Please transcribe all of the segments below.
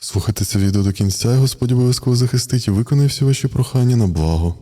Слухайте це відео до кінця, і Господь обов'язково захистить і виконає всі ваші прохання на благо.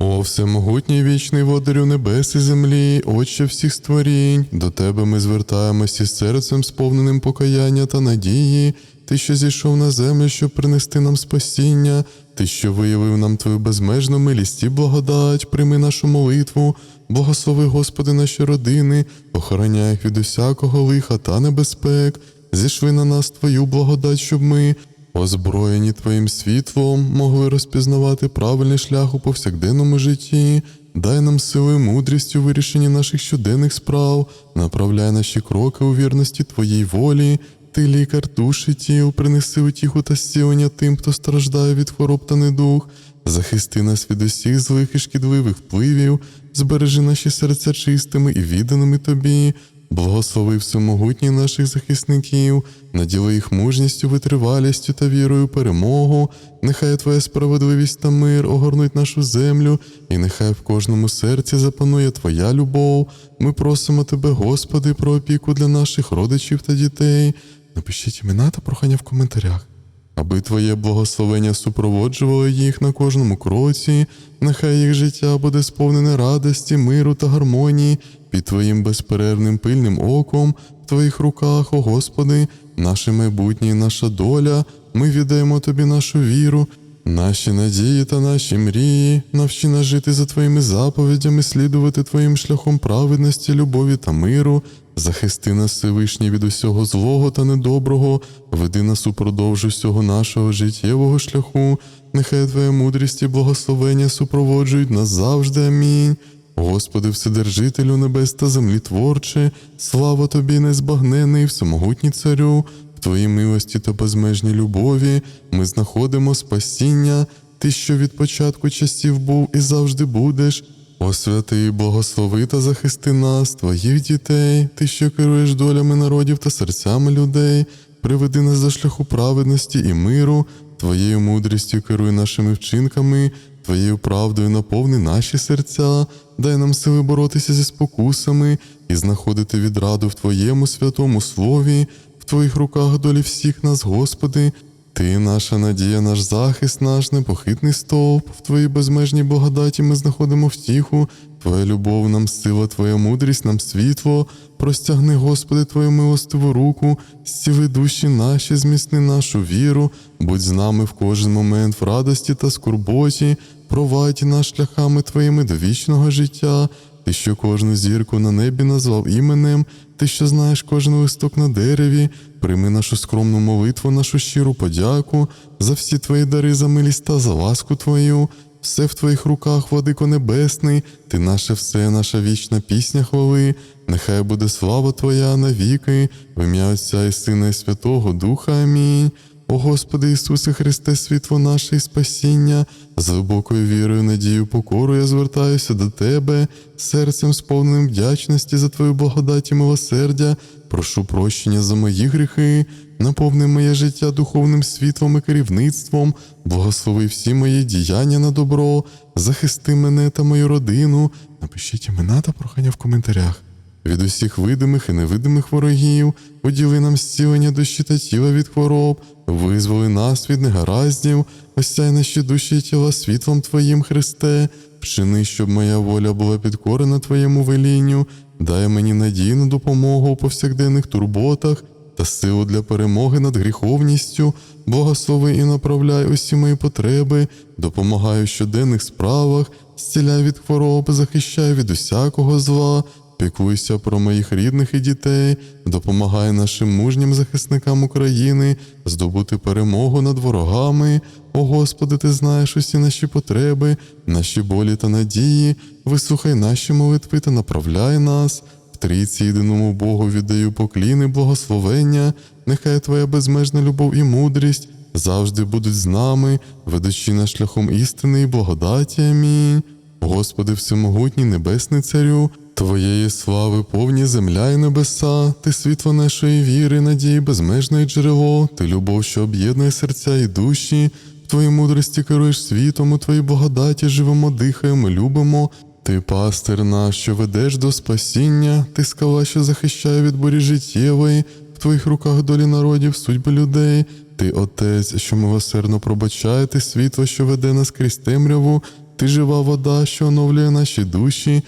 О, всемогутній вічний водарю небес і землі, Отче всіх створінь, до Тебе ми звертаємось із серцем, сповненим покаяння та надії, Ти, що зійшов на землю, щоб принести нам спасіння, Ти, що виявив нам Твою безмежну милість і благодать, прийми нашу молитву, благослови, Господи, наші родини, охороняй їх від усякого лиха та небезпек, зішви на нас Твою благодать, щоб ми, озброєні Твоїм світлом, могли розпізнавати правильний шлях у повсякденному житті. Дай нам сили мудрість у вирішенні наших щоденних справ, направляй наші кроки у вірності Твоїй волі. Ти, лікар душ і тіл, принеси утіху та зцілення тим, хто страждає від хвороб та недуг. Захисти нас від усіх злих і шкідливих впливів, збережи наші серця чистими і відданими Тобі. Благослови всемогутніх наших захисників, наділи їх мужністю, витривалістю та вірою перемогу. Нехай Твоя справедливість та мир огорнуть нашу землю, і нехай в кожному серці запанує Твоя любов. Ми просимо Тебе, Господи, про опіку для наших родичів та дітей. Напишіть імена та прохання в коментарях. Аби Твоє благословення супроводжувало їх на кожному кроці, нехай їх життя буде сповнене радості, миру та гармонії під Твоїм безперервним пильним оком, в Твоїх руках, о Господи, наше майбутнє і наша доля, ми віддаємо Тобі нашу віру, наші надії та наші мрії, навчи нас жити за Твоїми заповідями, слідувати Твоїм шляхом праведності, любові та миру. Захисти нас Всевишній від усього злого та недоброго, веди нас упродовж усього нашого життєвого шляху, нехай Твоя мудрість і благословення супроводжують нас завжди. Амінь. Господи, Вседержителю небес та землі творче, слава Тобі, незбагнений, всемогутній царю, в Твоїй милості та безмежній любові ми знаходимо спасіння, Ти, що від початку часів був і завжди будеш. О святий, благослови та захисти нас, Твоїх дітей, Ти, що керуєш долями народів та серцями людей, приведи нас за шляху праведності і миру, Твоєю мудрістю керуй нашими вчинками, Твоєю правдою наповни наші серця, дай нам сили боротися зі спокусами і знаходити відраду в Твоєму святому слові, в Твоїх руках долі всіх нас, Господи. Ти наша надія, наш захист, наш непохитний стовп. В Твоїй безмежній благодаті ми знаходимо втіху. Твоя любов нам сила, Твоя мудрість нам світло. Простягни, Господи, Твою милостиву руку, зціли душі наші, зміцни нашу віру, будь з нами в кожен момент в радості та скорботі, провадь нас шляхами Твоїми до вічного життя. Ти, що кожну зірку на небі назвав іменем, ти, що знаєш кожен листок на дереві, прийми нашу скромну молитву, нашу щиру подяку за всі твої дари, за милість та за ласку Твою. Все в Твоїх руках, Владико Небесний, Ти наше все, наша вічна пісня хвали, нехай буде слава Твоя навіки, в ім'я Отця і Сина і Святого Духа. Амінь. О Господи Ісусе Христе, світло наше і спасіння, з глибокою вірою, надією, покорою я звертаюся до Тебе, серцем сповненим вдячності за Твою благодать і милосердя, прошу прощення за мої гріхи, наповни моє життя духовним світлом і керівництвом, благослови всі мої діяння на добро, захисти мене та мою родину. Напишіть імена та прохання в коментарях. Від усіх видимих і невидимих ворогів, поділи нам зцілення душі та тіла від хвороб, визволи нас від негараздів, осяй наші душі і тіла світлом Твоїм, Христе, вчини, щоб моя воля була підкорена Твоєму велінню, дай мені надійну допомогу у повсякденних турботах та силу для перемоги над гріховністю, благослови і направляй усі мої потреби, допомагай у щоденних справах, зціляй від хвороб, захищай від усякого зла. Піклуйся про моїх рідних і дітей, допомагай нашим мужнім захисникам України здобути перемогу над ворогами. О Господи, Ти знаєш усі наші потреби, наші болі та надії. Вислухай наші молитви та направляй нас. В трійці єдиному Богу віддаю покліни, благословення, нехай Твоя безмежна любов і мудрість завжди будуть з нами, ведучи нас шляхом істини і благодаті. Амінь. Господи, всемогутній небесний царю, Твоєї слави повні земля і небеса, ти світло нашої віри, надії, безмежне джерело, ти любов, що об'єднує серця і душі, в Твоїй мудрості керуєш світом, у Твоїй благодаті живемо, дихаємо, любимо. Ти пастир наш, що ведеш до спасіння, ти скала, що захищає від бурі життєвої, в твоїх руках долі народів, судьби людей. Ти отець, що милосердно пробачає, ти світло, що веде нас крізь темряву, ти жива вода, що оновлює наші душі.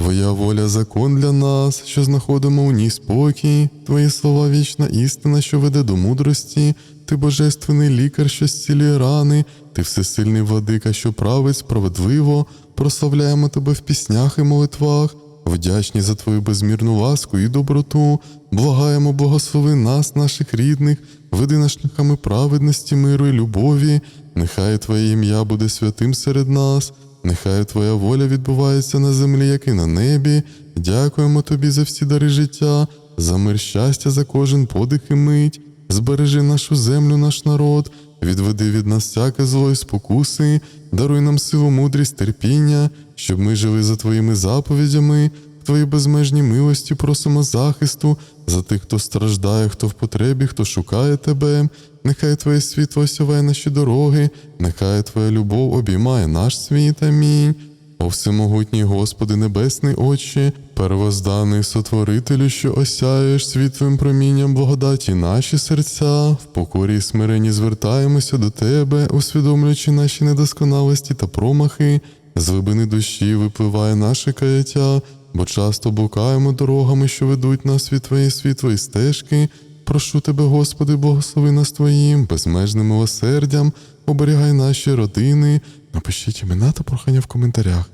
Твоя воля закон для нас, що знаходимо у ній спокій, Твої слова вічна істина, що веде до мудрості, ти божественний лікар, що зцілює рани, ти всесильний владика, що править справедливо, прославляємо тебе в піснях і молитвах, вдячні за твою безмірну ласку і доброту, благаємо, благослови нас, наших рідних, веди нас шляхами праведності, миру і любові, нехай Твоє ім'я буде святим серед нас. Нехай Твоя воля відбувається на землі, як і на небі. Дякуємо Тобі за всі дари життя, за мир щастя, за кожен подих і мить. Збережи нашу землю, наш народ, відведи від нас всяке зло і спокуси, даруй нам силу, мудрість, терпіння, щоб ми жили за Твоїми заповідями. В Твоїй безмежній милості просимо захисту за тих, хто страждає, хто в потребі, хто шукає Тебе. Нехай Твоє світло осяває наші дороги, нехай Твоя любов обіймає наш світ. Амінь. О всемогутній Господи Небесний Отче, первозданий сотворителю, що осяєш світлим промінням благодаті наші серця, в покорі і смиренні звертаємося до Тебе, усвідомлюючи наші недосконалості та промахи, з глибини душі випливає наше каяття, бо часто блукаємо дорогами, що ведуть нас від Твоєї світлої стежки. Прошу тебе, Господи, благослови нас Твоїм безмежним милосердям, оберігай наші родини. Напишіть імена та прохання в коментарях.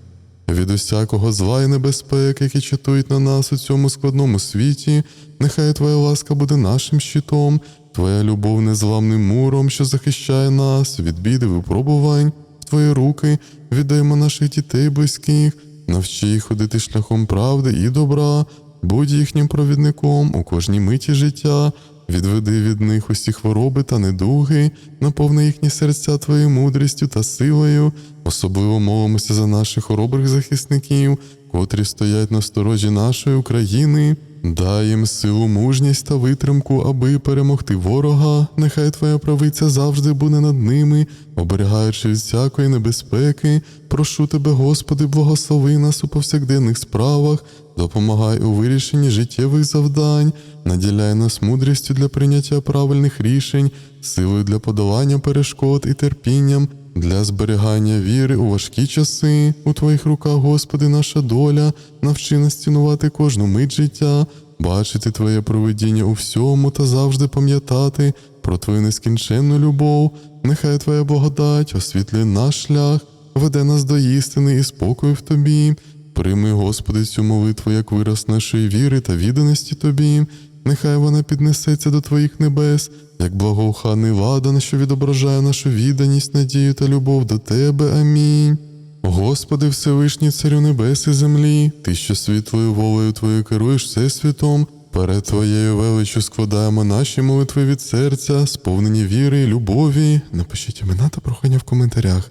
Від усякого зла і небезпек, які чатують на нас у цьому складному світі, нехай Твоя ласка буде нашим щитом, Твоя любов незламним муром, що захищає нас від біди випробувань, в Твої руки віддаємо наших дітей близьких, навчи їх ходити шляхом правди і добра, будь їхнім провідником у кожній миті життя, відведи від них усі хвороби та недуги, наповни їхні серця твоєю мудрістю та силою. Особливо молимося за наших хоробрих захисників, котрі стоять на сторожі нашої України. Дай їм силу, мужність та витримку, аби перемогти ворога. Нехай твоя правиця завжди буде над ними, оберігаючи від всякої небезпеки. Прошу тебе, Господи, благослови нас у повсякденних справах, допомагай у вирішенні життєвих завдань, наділяй нас мудрістю для прийняття правильних рішень, силою для подолання перешкод і терпінням. Для зберігання віри у важкі часи, у Твоїх руках, Господи, наша доля, навчи нас цінувати кожну мить життя, бачити Твоє провидіння у всьому та завжди пам'ятати про Твою нескінченну любов. Нехай Твоя благодать освітлює наш шлях, веде нас до істини і спокою в Тобі. Прийми, Господи, цю молитву як вираз нашої віри та відданості Тобі. Нехай вона піднесеться до Твоїх небес, як благоуханий ладан, що відображає нашу відданість, надію та любов до Тебе. Амінь. Господи, Всевишній Царю небес і землі, Ти, що світлою волею Твоєю керуєш всесвітом, перед Твоєю величчю складаємо наші молитви від серця, сповнені віри і любові. Напишіть імена та прохання в коментарях.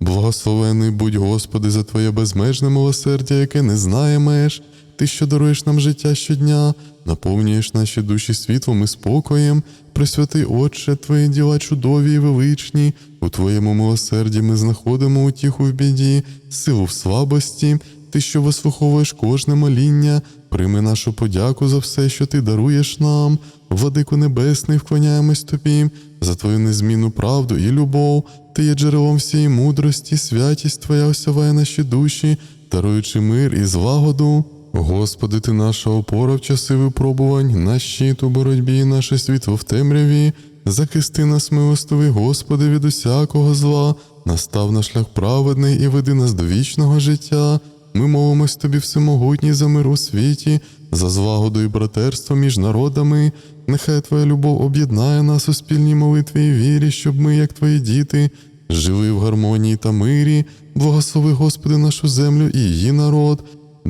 Благословений будь, Господи, за Твоє безмежне милосердя, яке не знає меж. Ти, що даруєш нам життя щодня, наповнюєш наші душі світлом і спокоєм, Пресвятий Отче, Твої діла чудові і величні, у Твоєму милосерді ми знаходимо утіху в біді, силу в слабості, Ти, що вислуховуєш кожне моління, прийми нашу подяку за все, що Ти даруєш нам, Владику Небесний, вклоняємось Тобі, за Твою незмінну правду і любов, Ти є джерелом всієї мудрості, святість Твоя осяває наші душі, даруючи мир і злагоду. Господи, ти наша опора в часи випробувань, наш щит у боротьбі, наше світло в темряві. Захисти нас, милостивий, Господи, від усякого зла, настав на шлях праведний і веди нас до вічного життя. Ми молимось Тобі всемогутній за мир у світі, за злагоду і братерство між народами. Нехай Твоя любов об'єднає нас у спільній молитві і вірі, щоб ми, як Твої діти, жили в гармонії та мирі. Благослови, Господи, нашу землю і її народ.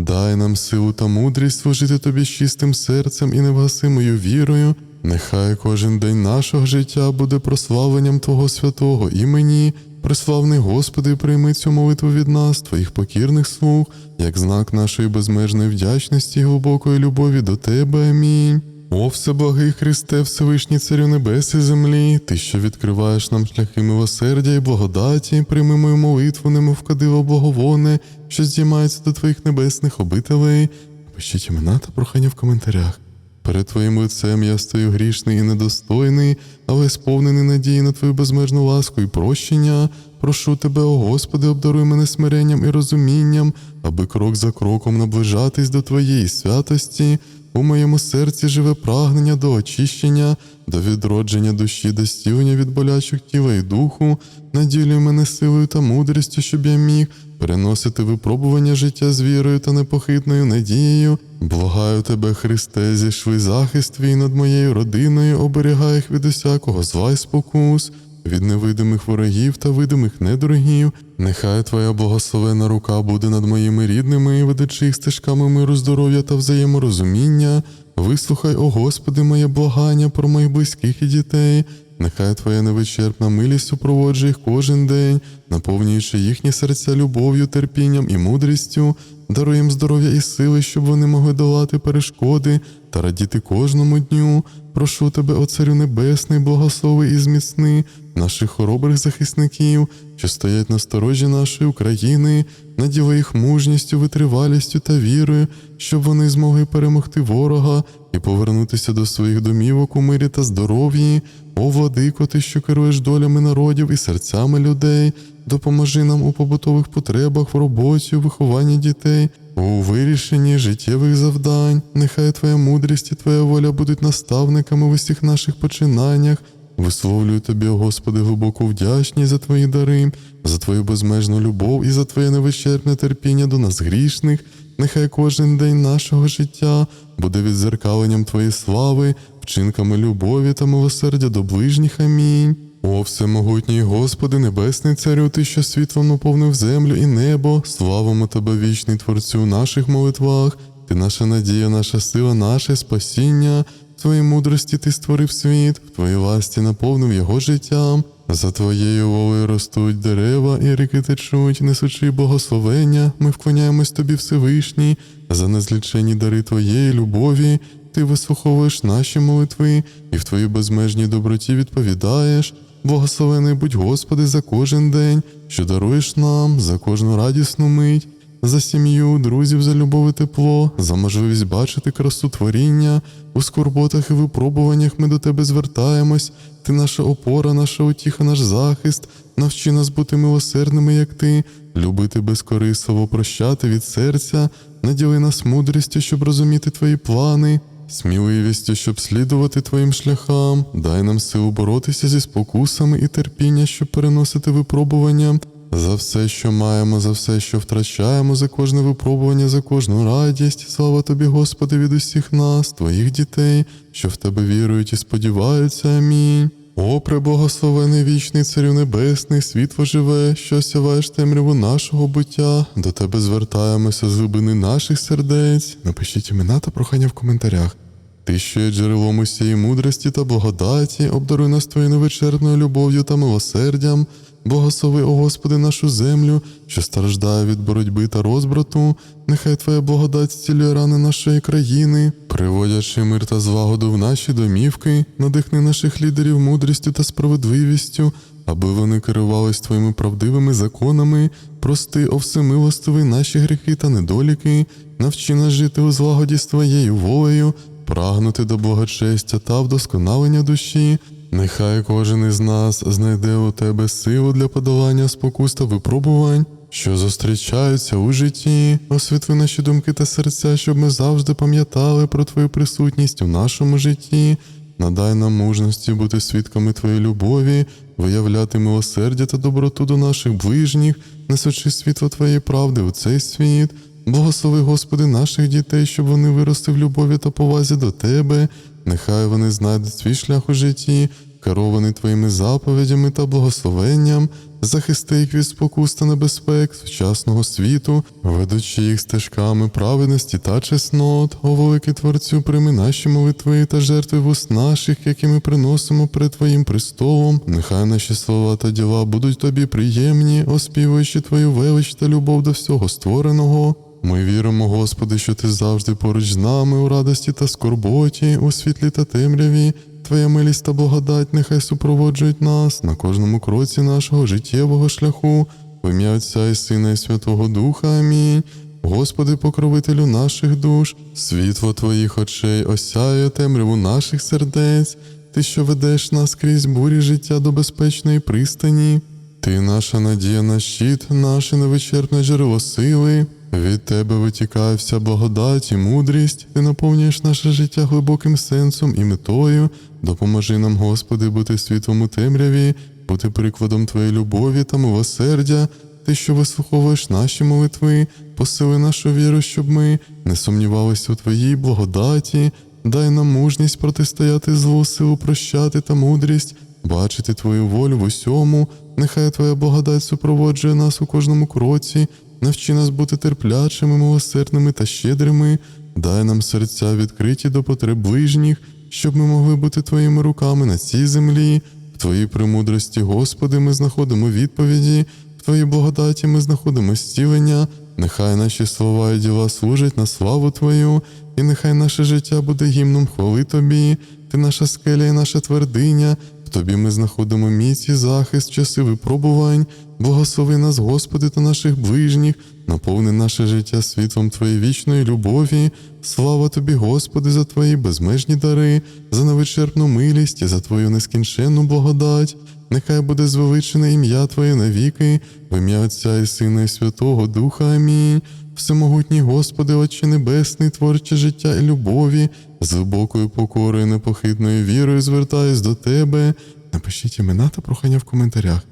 Дай нам силу та мудрість служити тобі з чистим серцем і невгасимою вірою. Нехай кожен день нашого життя буде прославленням Твого святого імені. Приславний Господи, прийми цю молитву від нас, Твоїх покірних слуг, як знак нашої безмежної вдячності і глибокої любові до Тебе. Амінь. О, всеблагий Христе, Всевишній Царю Небес і землі, Ти, що відкриваєш нам шляхи милосердя і благодаті, прийми мою молитву, немов кадило благовоне, що здіймається до Твоїх небесних обителей. Пишіть імена та прохання в коментарях. Перед Твоїм лицем я стою грішний і недостойний, але сповнений надії на Твою безмежну ласку і прощення. Прошу тебе, о Господи, обдаруй мене смиренням і розумінням, аби крок за кроком наближатись до Твоєї святості. У моєму серці живе прагнення до очищення, до відродження душі, до стілення від болячок тіла і духу. Наділюй мене силою та мудрістю, щоб я міг переносити випробування життя з вірою та непохитною надією. Благаю тебе, Христе, зішви захист твій над моєю родиною, оберігай їх від усякого зла й спокус, від невидимих ворогів та видимих недорогів. Нехай твоя благословена рука буде над моїми рідними, ведучи їх стежками миру, здоров'я та взаєморозуміння. Вислухай, о Господи, моє благання про моїх близьких і дітей. Нехай Твоя невичерпна милість супроводжує їх кожен день, наповнюючи їхні серця любов'ю, терпінням і мудрістю, даруй їм здоров'я і сили, щоб вони могли долати перешкоди та радіти кожному дню. Прошу тебе, о Царю Небесний, благослови і зміцни наших хоробрих захисників, що стоять на сторожі нашої України, наділи їх мужністю, витривалістю та вірою, щоб вони змогли перемогти ворога і повернутися до своїх домівок у мирі та здоров'ї. О, владико, ти, що керуєш долями народів і серцями людей, допоможи нам у побутових потребах, в роботі, у вихованні дітей, у вирішенні життєвих завдань. Нехай Твоя мудрість і Твоя воля будуть наставниками в усіх наших починаннях. Висловлюю тобі, Господи, глибоку вдячність за твої дари, за твою безмежну любов і за твоє невичерпне терпіння до нас грішних. Нехай кожен день нашого життя буде відзеркаленням Твоєї слави, вчинками любові та милосердя до ближніх. Амінь. О, всемогутній Господи, Небесний Царю, Ти, що світлом наповнив землю і небо, славимо Тебе, вічний Творцю, в наших молитвах. Ти наша надія, наша сила, наше спасіння. В Твоїй мудрості ти створив світ, в Твоїй ласті наповнив його життям. За Твоєю волею ростуть дерева і ріки течуть, несучи благословення, ми вклоняємось Тобі Всевишній, за незлічені дари Твоєї любові. Ти вислуховуєш наші молитви і в Твоїй безмежній доброті відповідаєш. Благословений будь Господи за кожен день, що даруєш нам, за кожну радісну мить, за сім'ю, друзів, за любов і тепло, за можливість бачити красу творіння. У скорботах і випробуваннях ми до Тебе звертаємось. Ти наша опора, наша утіха, наш захист. Навчи нас бути милосердними, як ти, любити безкорисливо, прощати від серця, наділи нас мудрістю, щоб розуміти Твої плани, сміливістю, щоб слідувати Твоїм шляхам. Дай нам силу боротися зі спокусами і терпіння, щоб переносити випробування. За все, що маємо, за все, що втрачаємо, за кожне випробування, за кожну радість. Слава тобі, Господи, від усіх нас, Твоїх дітей, що в Тебе вірують і сподіваються. Амінь. О, преблагословений вічний Царю Небесний, світло живе, що сяваєш темряву нашого буття. До тебе звертаємося з глибини наших сердець. Напишіть імена та прохання в коментарях. Ти, що є джерелом усієї мудрості та благодаті, обдаруй нас твоєю невичерпною любов'ю та милосердям. Благослови, о Господи, нашу землю, що страждає від боротьби та розбрату. Нехай Твоя благодать зцілює рани нашої країни, приводячи мир та злагоду в наші домівки, надихни наших лідерів мудрістю та справедливістю, аби вони керувались Твоїми правдивими законами. Прости, о всемилостивий, наші гріхи та недоліки, навчи нас жити у злагоді з Твоєю волею, прагнути до благочестя та вдосконалення душі. Нехай кожен із нас знайде у тебе силу для подолання спокус та випробувань, що зустрічаються у житті, освітли наші думки та серця, щоб ми завжди пам'ятали про Твою присутність у нашому житті. Надай нам мужності бути свідками Твоєї любові, виявляти милосердя та доброту до наших ближніх, несучи світло Твоєї правди у цей світ. Благослови, Господи, наших дітей, щоб вони виросли в любові та повазі до Тебе. Нехай вони знайдуть свій шлях у житті, керований Твоїми заповідями та благословенням, захисти їх від спокус та небезпек сучасного світу, ведучи їх стежками праведності та чеснот, о великий Творцю, прийми наші молитви та жертви вуст наших, які ми приносимо перед Твоїм престолом. Нехай наші слова та діла будуть тобі приємні, оспівуючи Твою велич та любов до всього створеного. Ми віримо, Господи, що Ти завжди поруч з нами у радості та скорботі, у світлі та темряві. Твоя милість та благодать нехай супроводжують нас на кожному кроці нашого життєвого шляху. В ім'я Отця і Сина і Святого Духа. Амінь. Господи, покровителю наших душ, світло Твоїх очей осяє темряву наших сердець, Ти, що ведеш нас крізь бурі життя до безпечної пристані. Ти наша надія на щит, наше невичерпне джерело сили. Від тебе витікає вся благодать і мудрість, ти наповнюєш наше життя глибоким сенсом і метою. Допоможи нам, Господи, бути світлом у темряві, бути прикладом Твоєї любові та милосердя. Ти, що вислуховуєш наші молитви, посили нашу віру, щоб ми не сумнівалися у Твоїй благодаті, дай нам мужність протистояти злу, силу прощати та мудрість, бачити Твою волю в усьому. Нехай Твоя благодать супроводжує нас у кожному кроці, навчи нас бути терплячими, милосердними та щедрими, дай нам серця відкриті до потреб ближніх, щоб ми могли бути Твоїми руками на цій землі. В Твоїй премудрості, Господи, ми знаходимо відповіді, в Твоїй благодаті ми знаходимо зцілення. Нехай наші слова і діла служать на славу Твою, і нехай наше життя буде гімном хвали Тобі, Ти наша скеля і наша твердиня. В Тобі ми знаходимо міць і захист, часи випробувань. Благослови нас, Господи, та наших ближніх, наповни наше життя світлом Твоєї вічної любові. Слава Тобі, Господи, за Твої безмежні дари, за невичерпну милість і за Твою нескінченну благодать. Нехай буде звеличене ім'я Твоє навіки, в ім'я Отця і Сина, і Святого Духа. Амінь. Всемогутній Господи, Отче Небесний, творче життя і любові, з глибокою покорою, непохитною вірою звертаюсь до Тебе. Напишіть імена та прохання в коментарях.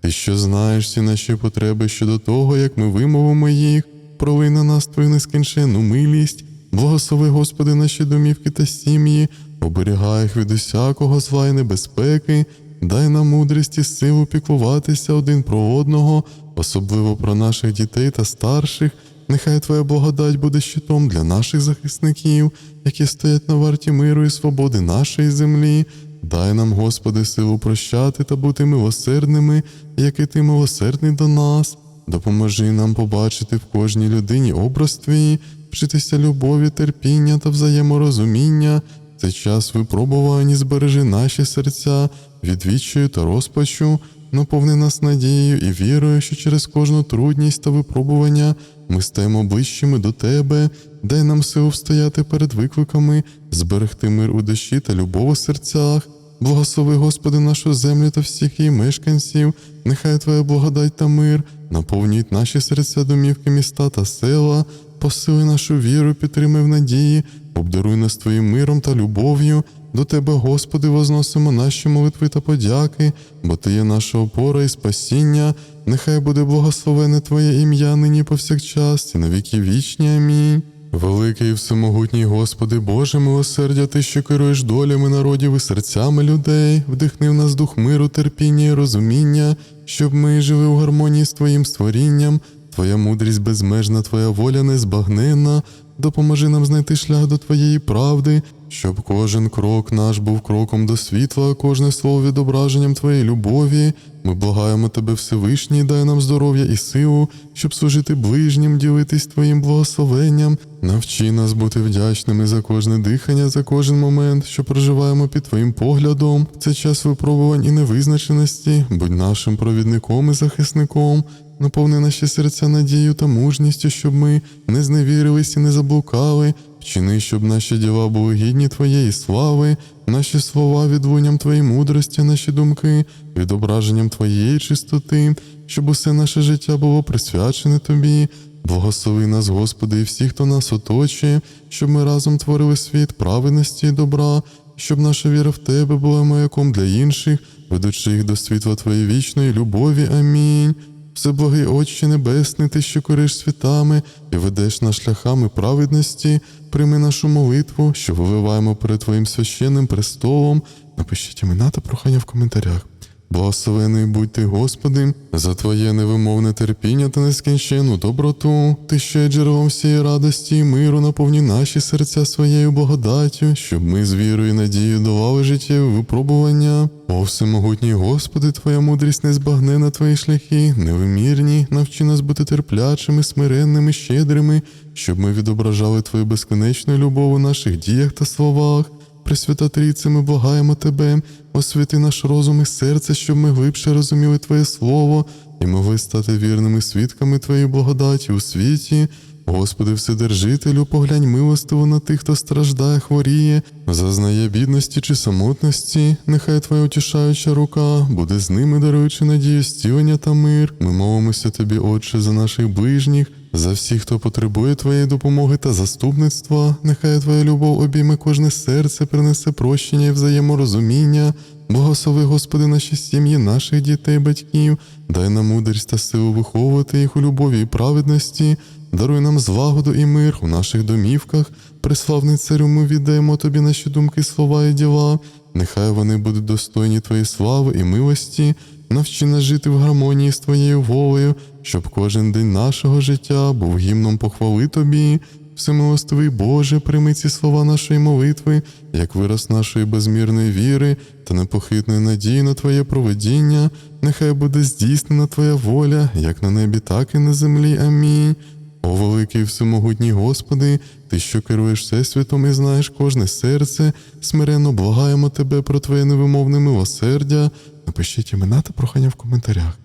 Ти що знаєш всі наші потреби щодо того, як ми вимовимо їх, пролий на нас твою нескінченну милість, благослови, Господи, наші домівки та сім'ї, оберігай їх від усякого зла і небезпеки, дай нам мудрість і силу піклуватися один про одного, особливо про наших дітей та старших. Нехай Твоя благодать буде щитом для наших захисників, які стоять на варті миру і свободи нашої землі. Дай нам, Господи, силу прощати та бути милосердними, як і ти милосердний до нас. Допоможи нам побачити в кожній людині образ твій, вчитися любові, терпіння та взаєморозуміння. Цей час випробувань збережи наші серця від відчаю та розпачу, наповни нас надією і вірою, що через кожну трудність та випробування ми стаємо ближчими до Тебе, дай нам силу встояти перед викликами, зберегти мир у душі та любов у серцях. Благослови, Господи, нашу землю та всіх її мешканців, нехай Твоя благодать та мир наповнюють наші серця, домівки, міста та села, посили нашу віру, підтримай в надії, обдаруй нас Твоїм миром та любов'ю. До Тебе, Господи, возносимо наші молитви та подяки, бо Ти є наша опора і спасіння. Нехай буде благословене Твоє ім'я нині повсякчас і на віки вічні. Амінь. Великий і всемогутній Господи, Боже милосердя, Ти, що керуєш долями народів і серцями людей, вдихни в нас дух миру, терпіння і розуміння, щоб ми жили у гармонії з Твоїм створінням. Твоя мудрість безмежна, Твоя воля незбагненна. Допоможи нам знайти шлях до Твоєї правди, щоб кожен крок наш був кроком до світла, кожне слово відображенням Твоєї любові. Ми благаємо Тебе, Всевишній, дай нам здоров'я і силу, щоб служити ближнім, ділитись Твоїм благословенням. Навчи нас бути вдячними за кожне дихання, за кожен момент, що проживаємо під Твоїм поглядом. В цей час випробувань і невизначеності, будь нашим провідником і захисником. Наповни наші серця надією та мужністю, щоб ми не зневірились і не заблукали. Вчини, щоб наші діла були гідні Твоєї слави, наші слова відлунням Твоєї мудрості, наші думки, відображенням Твоєї чистоти, щоб усе наше життя було присвячене Тобі. Благослови нас, Господи, і всіх, хто нас оточує, щоб ми разом творили світ праведності і добра, щоб наша віра в Тебе була маяком для інших, ведучи їх до світла Твоєї вічної любові. Амінь. Всеблагий Отче Небесний, Ти, що кориш світами і ведеш нас шляхами праведності, прийми нашу молитву, що виливаємо перед Твоїм священним престолом. Напишіть імена та прохання в коментарях. Благословений будь ти, Господи, за Твоє невимовне терпіння та нескінченну доброту, Ти є джерелом всієї радості і миру, наповні наші серця своєю благодаттю, щоб ми з вірою і надією долали життєві випробування. О, всемогутній Господи, Твоя мудрість незбагнена Твої шляхи, невимірні, навчи нас бути терплячими, смиренними, щедрими, щоб ми відображали Твою безконечну любов у наших діях та словах. Пресвята Трійце, ми благаємо Тебе, освіти наш розум і серце, щоб ми глибше розуміли Твоє Слово і могли стати вірними свідками Твоєї благодаті у світі. Господи, Вседержителю, поглянь милостиво на тих, хто страждає, хворіє, зазнає бідності чи самотності. Нехай Твоя утішаюча рука буде з ними, даруючи надію, стілення та мир. Ми молимося Тобі, Отче, за наших ближніх, за всіх, хто потребує Твоєї допомоги та заступництва. Нехай Твоя любов обійме кожне серце, принесе прощення і взаєморозуміння. Благослови, Господи, наші сім'ї, наших дітей, батьків, дай нам мудрість та силу виховувати їх у любові і праведності, даруй нам злагоду і мир у наших домівках. Преславний царю, ми віддаємо Тобі наші думки, слова і діла. Нехай вони будуть достойні Твоєї слави і милості. Навчи нас жити в гармонії з Твоєю волею, щоб кожен день нашого життя був гімном похвали Тобі. Всемилостивий Боже, прийми ці слова нашої молитви, як вираз нашої безмірної віри та непохитної надії на Твоє проведіння. Нехай буде здійснена Твоя воля, як на небі, так і на землі. Амінь. О великий всемогутній Господи, Ти, що керуєш всесвітом і знаєш кожне серце, смиренно благаємо Тебе про Твоє невимовне милосердя. Напишіть імена та прохання в коментарях.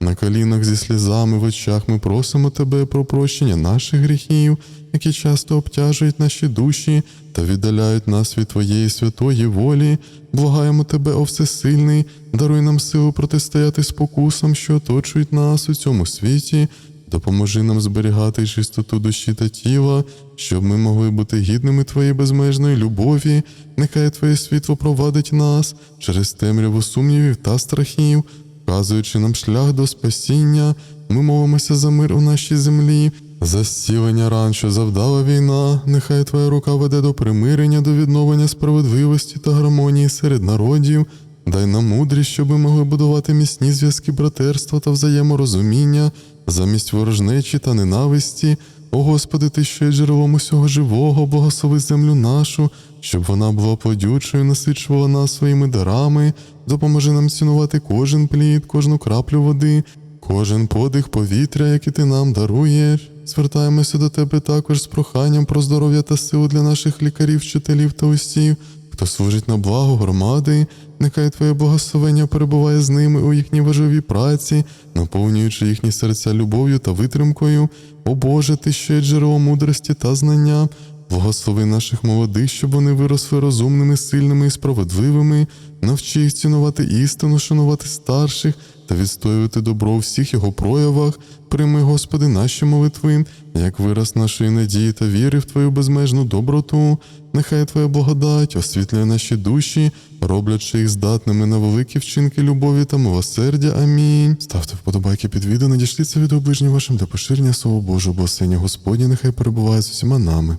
На колінах зі сльозами в очах ми просимо Тебе про прощення наших гріхів, які часто обтяжують наші душі та віддаляють нас від Твоєї святої волі. Благаємо Тебе, о Всесильний, даруй нам силу протистояти спокусам, що оточують нас у цьому світі. Допоможи нам зберігати чистоту душі та тіла, щоб ми могли бути гідними Твоєї безмежної любові. Нехай Твоє світло провадить нас через темряву сумнівів та страхів, вказуючи нам шлях до спасіння. Ми молимося за мир у нашій землі, за зцілення ран, що завдала війна. Нехай Твоя рука веде до примирення, до відновлення справедливості та гармонії серед народів. Дай нам мудрість, щоб ми могли будувати міцні зв'язки братерства та взаєморозуміння замість ворожнечі та ненависті. О Господи, Ти що є джерелом усього живого, благослови землю нашу, щоб вона була плодючою, насичувала нас своїми дарами, допоможи нам цінувати кожен плід, кожну краплю води, кожен подих повітря, який ти нам даруєш. Звертаємося до тебе також з проханням про здоров'я та силу для наших лікарів, вчителів та усіх, хто служить на благо громади. Нехай Твоє благословення перебуває з ними у їхній важливій праці, наповнюючи їхні серця любов'ю та витримкою. О Боже, ти що є джерело мудрості та знання. Благослови наших молодих, щоб вони виросли розумними, сильними і справедливими. Навчи їх цінувати істину, шанувати старших та відстоювати добро у всіх його проявах. Прийми, Господи, наші молитви, як вираз нашої надії та віри в Твою безмежну доброту. Нехай Твоя благодать освітлює наші душі, роблячи їх здатними на великі вчинки любові та милосердя. Амінь. Ставте вподобайки під відео, надішліться від оближніх вашим для поширення Слова Божого, благословення Господні, нехай перебуває з усіма нами.